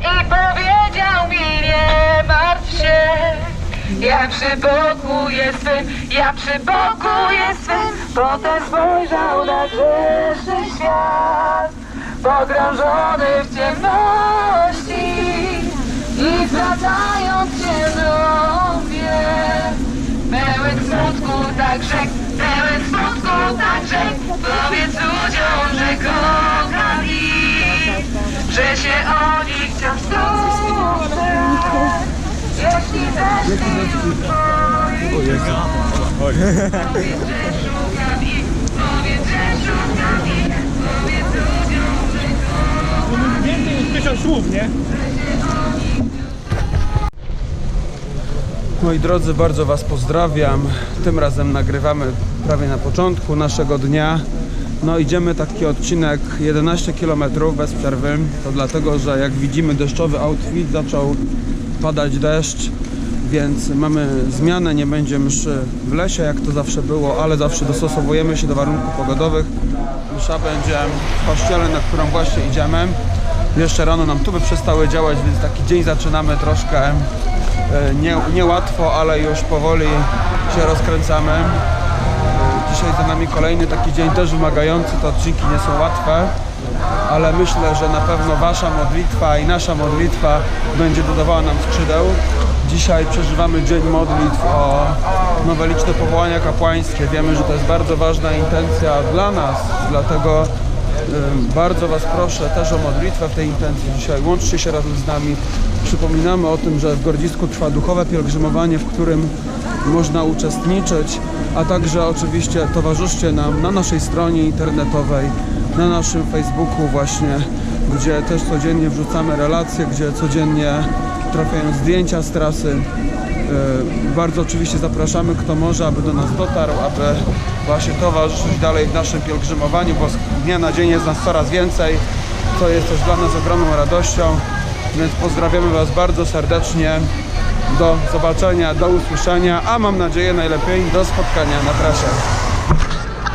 i powiedział mi nie martw się. Ja przy boku jestem, ja przy boku jestem. Potem spojrzał na grzeszny świat, pogrążony w ciemności i zwracając się do mnie. Pełen smutku tak rzekł, pełen smutku tak rzekł Powiedz ludziom, że kocham Powiedz ludziom, że kocham Więcej niż tysiąc słów, nie? Moi drodzy, bardzo Was pozdrawiam. Tym razem nagrywamy prawie na początku naszego dnia. No idziemy taki odcinek 11 km bez przerwy. To dlatego, że jak widzimy deszczowy outfit, zaczął padać deszcz, więc mamy zmianę, nie będzie mszy w lesie, jak to zawsze było, ale zawsze dostosowujemy się do warunków pogodowych. Msza będzie w kościele, na którą właśnie idziemy. Jeszcze rano nam tuby przestały działać, więc taki dzień zaczynamy troszkę e, nie, niełatwo, ale już powoli się rozkręcamy. E, Dzisiaj za nami kolejny taki dzień też wymagający, te odcinki nie są łatwe, ale myślę, że na pewno Wasza modlitwa i nasza modlitwa będzie dodawała nam skrzydeł. Dzisiaj przeżywamy Dzień Modlitw o nowe liczne powołania kapłańskie. Wiemy, że to jest bardzo ważna intencja dla nas, dlatego Bardzo Was proszę też o modlitwę w tej intencji dzisiaj. Łączcie się razem z nami. Przypominamy o tym, że w Grodzisku trwa duchowe pielgrzymowanie, w którym można uczestniczyć, a także oczywiście towarzyszcie nam na naszej stronie internetowej, na naszym Facebooku właśnie, gdzie też codziennie wrzucamy relacje, gdzie codziennie trafiają zdjęcia z trasy. E, Bardzo oczywiście zapraszamy, kto może, aby do nas dotarł, aby właśnie towarzyszyć dalej w naszym pielgrzymowaniu, bo z dnia na dzień jest nas coraz więcej, co jest też dla nas ogromną radością. Więc pozdrawiamy Was bardzo serdecznie. Do zobaczenia, do usłyszenia, a mam nadzieję najlepiej do spotkania na trasie.